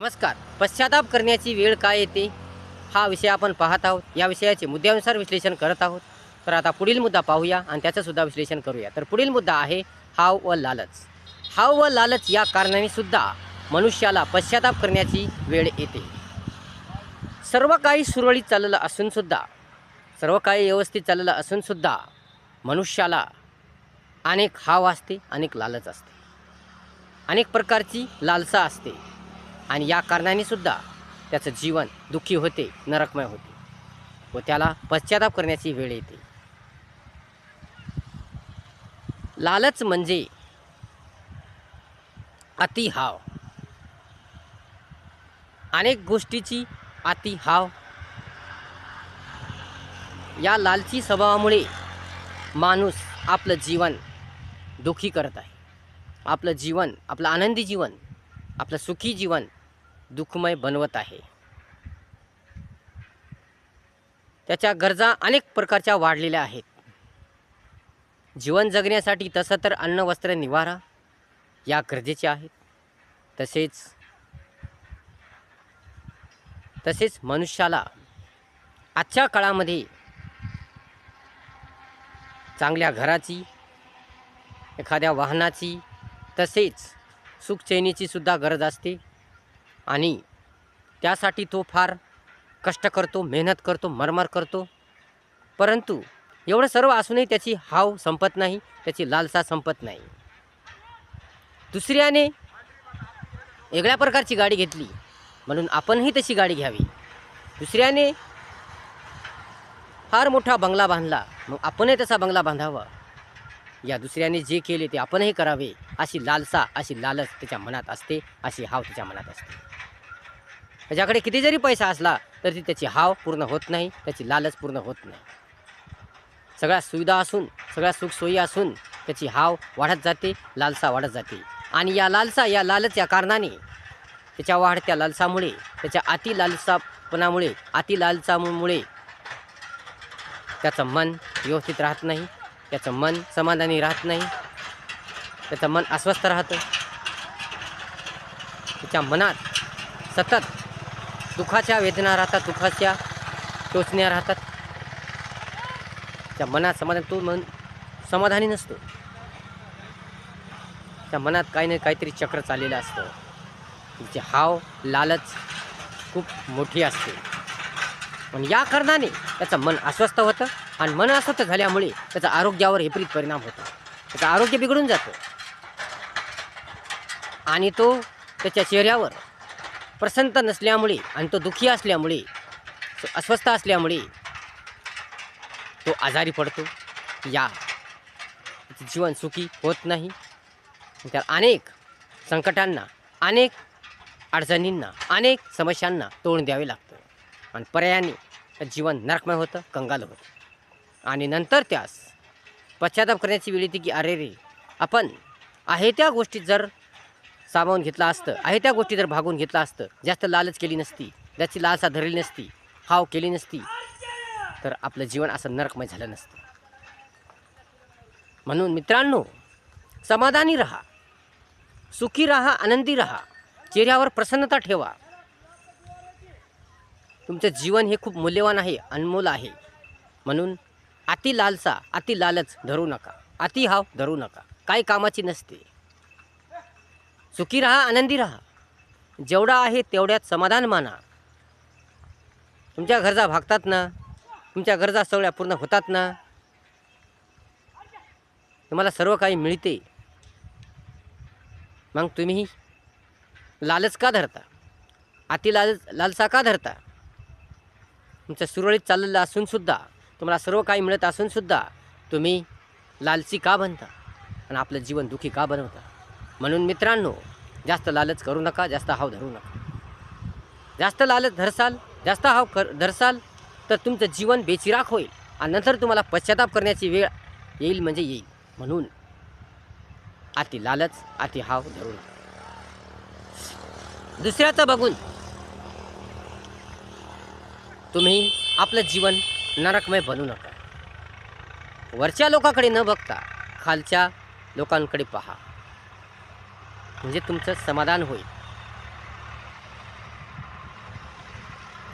नमस्कार. पश्चाताप करण्याची वेळ काय येते? हा विषय आपण पाहत आहोत. या विषयाचे मुद्द्यानुसार विश्लेषण करत आहोत. तर आता पुढील मुद्दा पाहूया आणि त्याचं सुद्धा विश्लेषण करूया. तर पुढील मुद्दा आहे हाव व लालच. हाव व लालच या कारणाने सुद्धा मनुष्याला पश्चाताप करण्याची वेळ येते. सर्व काही सुरळीत चाललं असूनसुद्धा सर्व काही व्यवस्थित चाललं असून सुद्धा मनुष्याला अनेक हाव असते अनेक लालच असते. अनेक प्रकारची लालसा असते. आणि या कारणाने सुद्धा त्याचं जीवन दुःखी होते नरकमय होते व त्याला पश्चाताप करण्याची वेळ येते. लालच म्हणजे अति हाव अनेक गोष्टीची अति हाव या लालची स्वभावामुळे माणूस आपलं जीवन दुःखी करत आहे. आपलं जीवन आपलं आनंदी जीवन आपलं सुखी जीवन दुःखमय बनवत आहे. त्याच्या गरजा अनेक प्रकारच्या वाढलेल्या आहेत. जीवन जगण्यासाठी तसं तर अन्न वस्त्र निवारा या गरजेचे आहेत. तसेच तसेच मनुष्याला आजच्या काळामध्ये चांगल्या घराची एखाद्या वाहनाची तसेच सुखचैनीची सुद्धा गरज असते. आणि त्यासाठी तो फार कष्ट करतो मेहनत करतो मरमर करतो. परंतु एवढं सर्व असूनही त्याची हाव संपत नाही त्याची लालसा संपत नाही. दुसऱ्याने वेगळ्या प्रकारची गाडी घेतली म्हणून आपणही तशी गाडी घ्यावी. दुसऱ्याने फार मोठा बंगला बांधला मग आपणही तसा बंगला बांधावा. या दुसऱ्याने जे केले ते आपणही करावे. अशी लालसा अशी लालच त्याच्या मनात असते अशी हाव त्याच्या मनात असते. त्याच्याकडे किती जरी पैसा असला तरी त्याची हाव पूर्ण होत नाही त्याची लालच पूर्ण होत नाही. सगळ्या सुविधा असून सगळ्या सुखसोयी असून त्याची हाव वाढत जाते लालसा वाढत जाते. आणि या लालसा या लालच या कारणाने त्याच्या वाढत्या लालसामुळे त्याच्या अति लालसापणामुळे अति लालसामुळे त्याचं मन व्यवस्थित राहत नाही त्याचं मन समाधानी राहत नाही त्याचं मन अस्वस्थ राहतं. त्याच्या मनात सतत दुःखाच्या वेदना राहतात दुःखाच्या टोचण्या राहतात. त्या मनात समाधान तो मन समाधानी नसतो. त्या मनात काही ना काहीतरी चक्र चाललेलं असतं. तिचे हाव लालच खूप मोठी असते. पण या कारणाने त्याचं मन अस्वस्थ होतं आणि मन अस्वस्थ झाल्यामुळे त्याचा आरोग्यावर विपरीत परिणाम होतो. त्याचं आरोग्य बिघडून जातं. आणि तो त्याच्या चेहऱ्यावर प्रसन्न नसल्यामुळे आणि तो दुःखी असल्यामुळे अस्वस्थ असल्यामुळे तो आजारी पडतो. या जीवन सुखी होत नाही. त्या अनेक संकटांना अनेक अडचणींना अनेक समस्यांना तोंड द्यावे लागतं. आणि पर्यायाने जीवन नरकमय होतं कंगाल होतं. आणि नंतर त्यास पश्चाताप करण्याची वेळ येते की अरे रे आपण आहे त्या गोष्टीत जर सामावून घेतलं असतं. आहे त्या गोष्टी जर भागून घेतलं असतं जास्त लालच केली नसती त्याची लालसा धरली नसती हाव केली नसती तर आपलं जीवन असं नरकमय झालं नसतं. म्हणून मित्रांनो समाधानी राहा सुखी राहा आनंदी राहा चेहऱ्यावर प्रसन्नता ठेवा. तुमचं जीवन हे खूप मूल्यवान आहे अनमोल आहे. म्हणून अति लालसा अति लालच धरू नका. अति हाव धरू नका. काही कामाची नसते. सुखी राहा आनंदी राहा जेवढा आहे तेवढ्यात समाधान माना. तुमच्या गरजा भागतात ना तुमच्या गरजा सगळ्या पूर्ण होतात ना. तुम्हाला सर्व काही मिळते. मग तुम्ही लालच का धरता? अति लाल लालसा का धरता? तुमचं सुरळीत चाललेलं असूनसुद्धा तुम्हाला सर्व काही मिळत असूनसुद्धा तुम्ही लालची का बनता? आणि आपलं जीवन दुःखी का बनवता? म्हणून मित्रांनो जास्त लालच करू नका जास्त हाव धरू नका. जास्त लालच धरसाल जास्त हाव कर धरसाल तर तुमचं जीवन बेचिराख होईल आणि नंतर तुम्हाला पश्चाताप करण्याची वेळ येईल म्हणजे येईल. म्हणून अति लालच अति हाव धरू नका. दुसऱ्याचं बघून तुम्ही आपलं जीवन नरकमय बनवू नका. वरच्या लोकांकडे न बघता खालच्या लोकांकडे पहा. म्हणजे तुमचं समाधान होईल.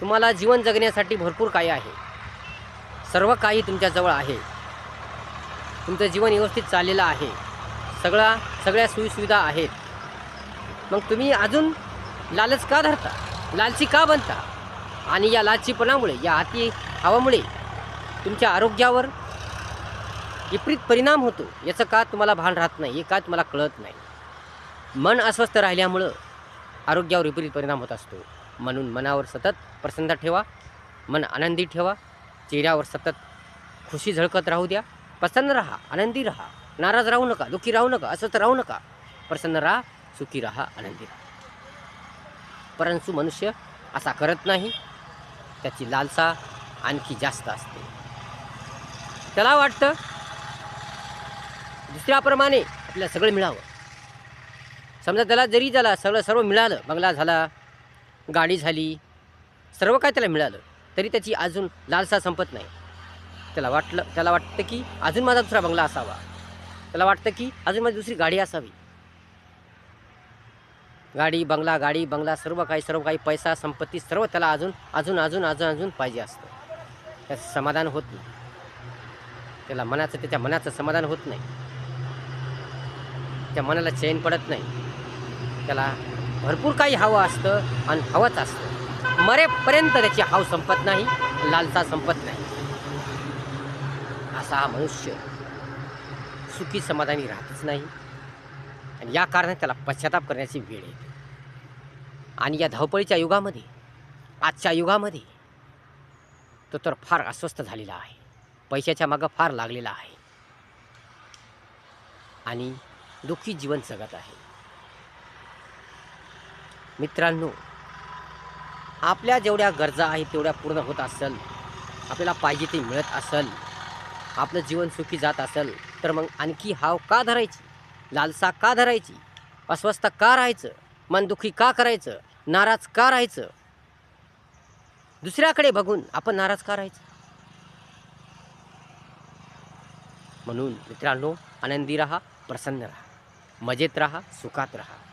तुम्हाला जीवन जगण्यासाठी भरपूर काही आहे. सर्व काही तुमच्याजवळ आहे. तुमचं जीवन व्यवस्थित चाललेलं आहे. सगळा सगळ्या सोयीसुविधा आहेत. मग तुम्ही अजून लालच का धरता? लालची का बनता? आणि या लालचीपणामुळे या हाती हवामुळे तुमच्या आरोग्यावर विपरीत परिणाम होतो याचं का तुम्हाला भान राहत नाही हे का तुम्हाला कळत नाही? मन अस्वस्थ राहिल्यामुळं आरोग्यावर विपरीत परिणाम होत असतो. म्हणून मनावर सतत प्रसन्न ठेवा मन आनंदी ठेवा चेहऱ्यावर सतत खुशी झळकत राहू द्या प्रसन्न राहा आनंदी राहा नाराज राहू नका दुःखी राहू नका अस्वस्थ राहू नका प्रसन्न राहा सुखी राहा आनंदी राहा. परंतु मनुष्य असा करत नाही त्याची लालसा आणखी जास्त असते. त्याला वाटतं दुसऱ्याप्रमाणे आपल्याला सगळं मिळावं. समजा त्याला जरी त्याला सगळं सर्व मिळालं बंगला झाला गाडी झाली सर्व काय त्याला मिळालं तरी त्याची अजून लालसा संपत नाही. त्याला वाटलं त्याला वाटतं की अजून माझा दुसरा बंगला असावा. त्याला वाटतं की अजून माझी दुसरी गाडी असावी. गाडी बंगला गाडी बंगला सर्व काही सर्व काही पैसा संपत्ती सर्व त्याला अजून अजून अजून अजून अजून पाहिजे असतं. त्याचं समाधान होत नाही. त्याला मनाचं त्याच्या मनाचं समाधान होत नाही. त्या मनाला चैन पडत नाही. त्याला भरपूर काही हवं असतं आणि हवंच असतं. मरेपर्यंत त्याची हाव संपत नाही लालसा संपत नाही. असा हा मनुष्य सुखी समाधानी राहतच नाही. आणि या कारणाने त्याला पश्चाताप करण्याची वेळ येते. आणि या धावपळीच्या युगामध्ये आजच्या युगामध्ये तो तर फार अस्वस्थ झालेला आहे. पैशाच्या मागं फार लागलेला आहे. आणि दुःखी जीवन जगत आहे. मित्रांनो आपल्या जेवढ्या गरजा आहेत तेवढ्या पूर्ण होत असेल आपल्याला पाहिजे ते मिळत असेल आपलं जीवन सुखी जात असेल तर मग आणखी हाव का धरायची? लालसा का धरायची? अस्वस्थ का राहायचं? मन दुःखी का करायचं? नाराज का राहायचं? दुसऱ्याकडे बघून आपण नाराज का राहायचं? म्हणून मित्रांनो आनंदी राहा प्रसन्न राहा मजेत राहा सुखात राहा.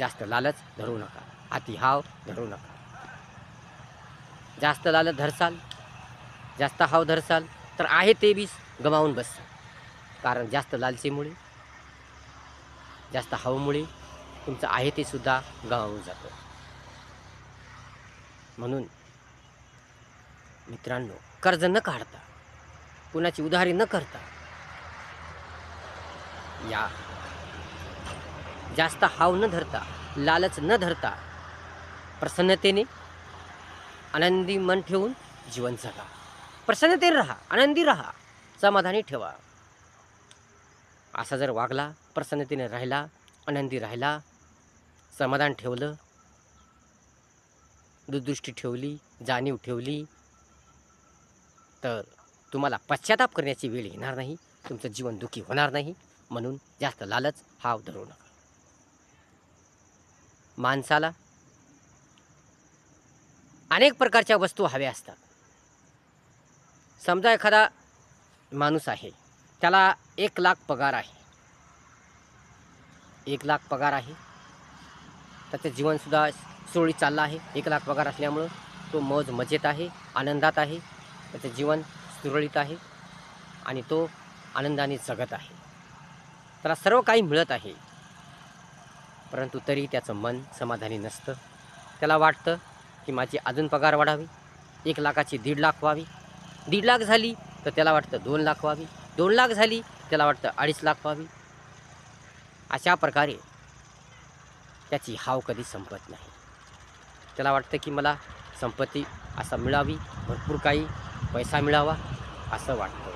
जास्त लालच धरू नका. अतिहाव धरू नका. जास्त लालच धरसाल जास्त हाव धरसाल तर आहे ते बीस गमावून बससाल कारण जास्त लालसेमुळे जास्त हावमुळे तुमचं आहे ते सुद्धा गमावून जातं. म्हणून मित्रांनो कर्ज न काढता कुणाची उधारी न करता या जास्त हाव न धरता लालच न धरता प्रसन्नतेने आनंदी मन ठेवून जीवन जगा. प्रसन्नतेने राहा आनंदी राहा समाधानी ठेवा. असा जर वागला प्रसन्नतेने राहिला आनंदी राहिला समाधान ठेवलं दुदृष्टी ठेवली जाणीव ठेवली तर तुम्हाला पश्चाताप करण्याची वेळ येणार नाही तुमचं जीवन दुःखी होणार नाही म्हणून जास्त लालच हाव धरू नका. माणसाला अनेक प्रकारच्या वस्तू हव्या असतात. समजा एखादा माणूस आहे त्याला एक लाख पगार आहे. एक लाख पगार आहे. त्याचं जीवनसुद्धा सुरळीत चाललं आहे. एक लाख पगार असल्यामुळं तो मौज मजेत आहे आनंदात आहे. त्याचं जीवन सुरळीत आहे आणि तो आनंदाने जगत आहे. त्याला सर्व काही मिळत आहे. परंतु तरी त्याचं मन समाधानी नसतं. त्याला वाटतं की माझी अजून पगार वाढावी एक लाखाची दीड लाख व्हावी. दीड लाख झाली तर त्याला वाटतं दोन लाख व्हावी. दोन लाख झाली त्याला वाटतं अडीच लाख व्हावी. अशा प्रकारे त्याची हाव कधी संपत नाही. त्याला वाटतं की मला संपत्ती असं मिळावी भरपूर काही पैसा मिळावा असं वाटतं.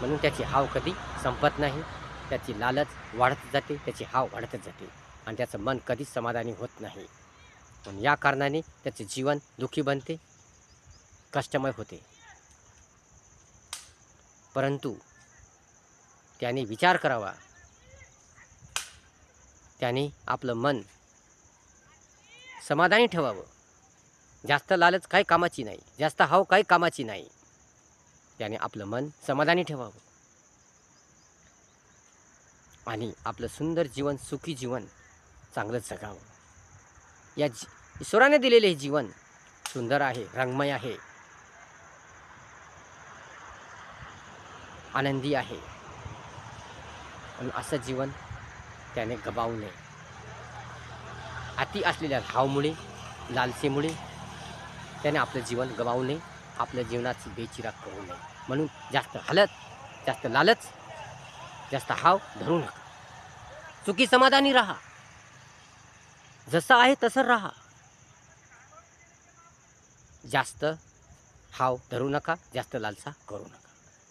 म्हणून त्याची हाव कधी संपत नाही. त्याची लालच वाढत जाते त्याची हाव वाढतच जाते. आणि त्याचं मन कधीच समाधानी होत नाही. पण या कारणाने त्याचे जीवन दुःखी बनते कष्टमय होते. परंतु त्याने विचार करावा. त्याने आपलं मन समाधानी ठेवावं. जास्त लालच काही कामाची नाही जास्त हाव काही कामाची नाही. त्याने आपलं मन समाधानी ठेवावं. आणि आपलं सुंदर जीवन सुखी जीवन चांगलं जगावं. या जी ईश्वराने दिलेले हे जीवन सुंदर आहे रंगमय आहे. आनंदी आहे. आणि असं जीवन त्याने गबावू नये. अति असलेल्या भावमुळे लालसेमुळे त्याने आपलं जीवन गमावू नये. आपल्या जीवनाची बेचिराग करू नये. म्हणून जास्त हलत जास्त लालच जास्त हाव धरू नका. चुकी समाधानी राहा. जसं आहे तसं राहा. जास्त हाव धरू नका जास्त लालसा करू नका.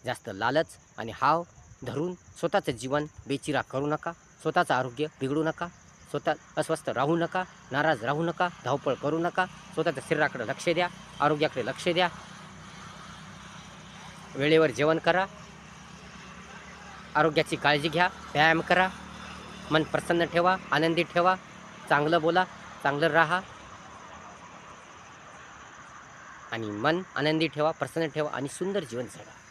जास्त लालच आणि हाव धरून स्वतःचं जीवन बेचिरा करू नका स्वतःचं आरोग्य बिघडू नका स्वतः अस्वस्थ राहू नका नाराज राहू नका धावपळ करू नका स्वतःच्या शरीराकडे लक्ष द्या आरोग्याकडे लक्ष द्या. वेळेवर जेवण करा आरोग्याची काळजी घ्या व्यायाम करा मन प्रसन्न ठेवा आनंदी ठेवा चांगलं बोला चांगलं राहा. आणि मन आनंदी ठेवा प्रसन्न ठेवा आणि सुंदर जीवन जगा.